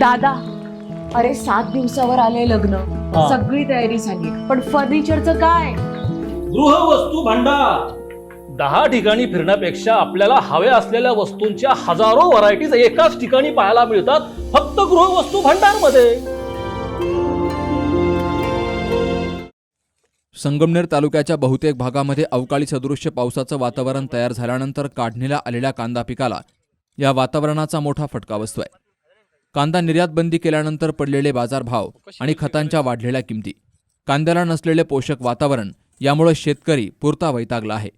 दादा अरे सात दिवसावर आले लग्न. हा. सगळी तयारी झाली. पण फर्निचरचं काय? गृहवस्तू भांडार. दहा ठिकाणी फिरण्यापेक्षा आपल्याला हव्या असलेल्या वस्तूंच्या हजारो व्हरायटीज एकाच ठिकाणी पाहायला मिळतात फक्त गृहवस्तू भांडारमध्ये संगमनेर तालुक्याच्या बहुतेक भागामध्ये अवकाळी सदृश्य पावसाचं वातावरण तयार झाल्यानंतर काढणीला आलेल्या कांदा पिकाला या वातावरणाचा मोठा फटका बसतोय. कांदा निर्यात बंदी केल्यानंतर पडलेले बाजारभाव आणि खतांच्या वाढलेल्या किमती. कांद्याला नसलेले पोषक वातावरण यामुळे शेतकरी पुरता वैतागला आहे.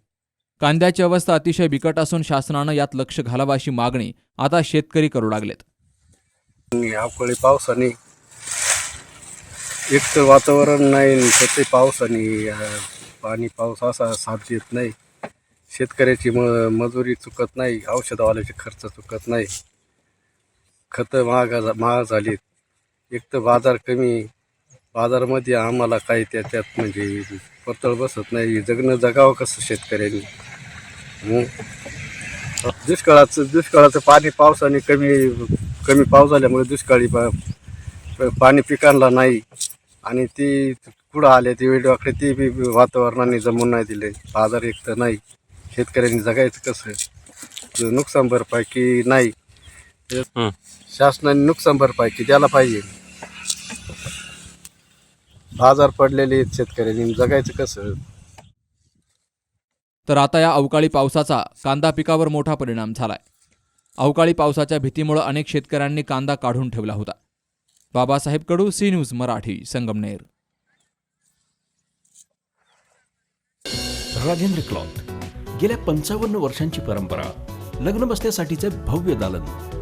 कांद्याची अवस्था अतिशय बिकट असून शासनानं यात लक्ष घालावं अशी मागणी आता शेतकरी करू लागलेत. अवकाळी पावसाने एक तर वातावरण नाही आणि ते पावसाने अं, पाणी पाऊस असा साथ देत नाही. शेतकऱ्याची म मजुरी चुकत नाही औषधवाल्याचे खर्च चुकत नाही. खतं महाग महाग झालीत. एक तर बाजार कमी बाजारामध्ये आम्हाला काही त्याच्यात म्हणजे पतळ बसत नाही. जगणं जगावं कसं शेतकऱ्यांनी? दुष्काळाचं दुष्काळाचं पाणी पावसाने कमी कमी पाऊस झाल्यामुळे दुष्काळी पा पाणी पिकांना नाही. आणि ती कुठं आले ते वेळवाकडे ते बी वातावरणाने जमून नाही दिले. बाजार एक तर नाही. शेतकऱ्यांनी जगायचं कसं? नुकसान भरपाई की नाही? शासनाने नुकसान भरपाई की द्यायला पाहिजे. बाजार पडलेले आहेत शेतकऱ्यांनी जगायचं कसं? तर आता या अवकाळी पावसाचा कांदा पिकावर मोठा परिणाम झालाय. अवकाळी पावसाच्या भीतीमुळे अनेक शेतकऱ्यांनी कांदा काढून ठेवला होता. Babasaheb Kadu C news Marathi Sangamner. Rajendra cloth. गेल्या पंचावन्न वर्षांची परंपरा लग्न बसण्यासाठीचे भव्य दालन.